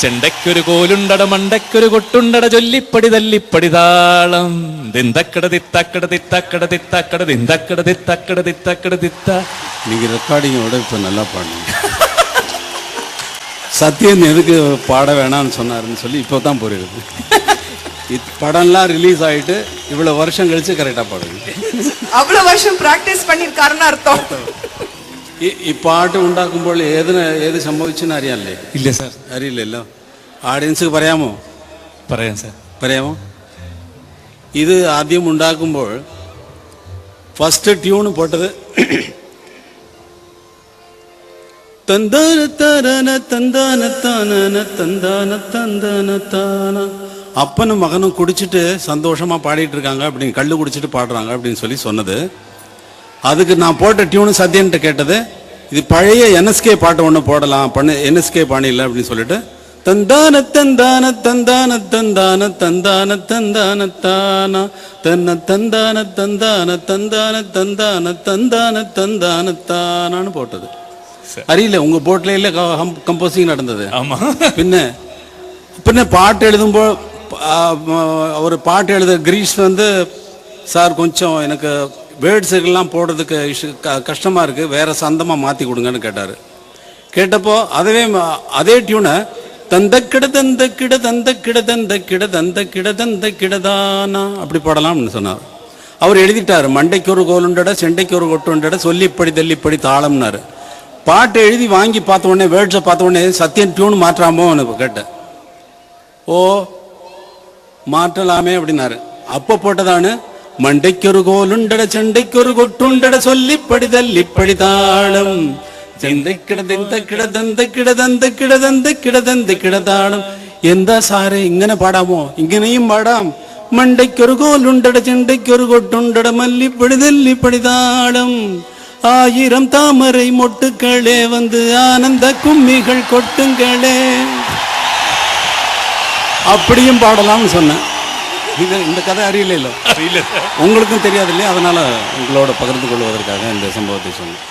ചെണ്ടയ്ക്കൊരു കോലുണ്ടട മണ്ടയ്ക്കൊരു കൊട്ടുണ്ടട ചൊല്ലിപ്പടി തല്ലിപ്പടി താളം ദിന്തക്കട തിത്തക്കട തിത്തക്കട തിത്തക്കട ദിന്തക്കട തിത്തക്കട തിത്തക്കട தித்த நீங்கள் ரெக்கார்டிங்கோட இப்போ நல்லா பாடுங்க சத்யன் எதுக்கு பாட வேணாம்னு சொன்னாருன்னு சொல்லி இப்போ தான் புரியுது இத் படம்லாம் ரிலீஸ் ஆகிட்டு இவ்வளோ வருஷம் கழிச்சு கரெக்டாக பாடுங்க அவ்வளவு வருஷம் பிராக்டிஸ் பண்ணிருக்காருன்னு அர்த்தம் ഈ ഈ പാട്ട് ഉണ്ടാക്കുമ്പോൾ ഏതിന് ഏത് സംഭവിച്ചെന്ന് അറിയാമല്ലേ ഇല്ല സാർ അറിയില്ലല്ലോ ആഡിയൻസ് പറയാമോ പറയാം സാർ പറയാമോ ഇത് ആദ്യം ഉണ്ടാക്കുമ്പോൾ ഫസ്റ്റ് ട്യൂൺ പോട്ടത് തന്താന താന തന്താന താനന തന്താന തന്താന താന அப்பனும் மகனும் குடிச்சிட்டு சந்தோஷமா பாடிட்டு இருக்காங்க அப்படின்னு கள்ளு குடிச்சிட்டு பாடுறாங்க அப்படின்னு சொல்லி சொன்னது அதுக்கு நான் போட்ட டியூனு சத்யன்ட்ட கேட்டது இது பழைய என்எஸ்கே பாட்டு ஒன்று போடலாம். பண்ண என்எஸ்கே பாணியில் அப்படின்னு சொல்லிட்டு தந்தான தந்தான தந்தான தந்தான தந்தான தந்தான தானா தன்ன தந்தான தந்தான தந்தான தந்தான தந்தான தந்தான தானான்னு போட்டது. அறியல உங்க போட்ல இல்ல கம்போசிங் நடந்தது. ஆமா. பின்ன பின்ன பாட்டு எழுதும்போ அவர் பாட்டு எழுத கிரீஷ் வந்து சார் கொஞ்சம் எனக்கு வேர்ட்ஸுக்கெல்லாம் போடுறதுக்கு இஷு- க- கஷ்டமாக இருக்குது வேறு சந்தமாக மாற்றி கொடுங்கன்னு கேட்டார். கேட்டப்போ அதவே அதே டியூனை தந்த கிட தந்த கிட தந்த கிட தந்த கிட தந்த கிட தந்த கிடதானா அப்படி பாடலாம்னு சொன்னார். அவர் எழுதிட்டார் மண்டைக்கு ஒரு கோலுண்டட செண்டைக்கு ஒரு கொட்டுண்டட சொல்லிப்படி தள்ளிப்படி தாளம்னாரு. பாட்டு எழுதி வாங்கி பார்த்த உடனே வேர்ட்ஸை பார்த்த உடனே சத்தியன் டியூன் மாற்றாமோன்னு கேட்டேன். ஓ மாற்றலாமே அப்படின்னாரு. அப்போ போட்டதானு மண்டைக்கொரு கோலுண்டட சண்டைக்கொரு கொட்டுண்டட சொல்லி படிதல் இப்படி தாளம் ചെന്ത കിടതെന്ത കിടതെന്ത കിടതെന്ത കിടതെന്ത കിടതെന്ത കിടതാണം എന്താ സാറേ ഇങ്ങനെ പാടാമോ ഇങ്ങനെയും പാടാം മണ്ടയ്ക്കൊരു കോലുണ്ടട ചെണ്ടയ്ക്കൊരു കൊട്ടുണ്ടട മല്ലിപ്പടി തെല്ലിപ്പടിതാടം ആയിരം താമരൈ മൊട്ടുക്കളെ വന്ന് ആനന്ദ കുമ്മികൾ കൊട്ടുങ്കളെ அப்படியும் பாடலாம்னு சொன்னேன் இது இந்த கதை அறியல. இல்லை உங்களுக்கும் தெரியாது இல்லையா அதனால் உங்களோட பகிர்ந்து கொள்வதற்காக இந்த சம்பவத்தை சொன்னேன்.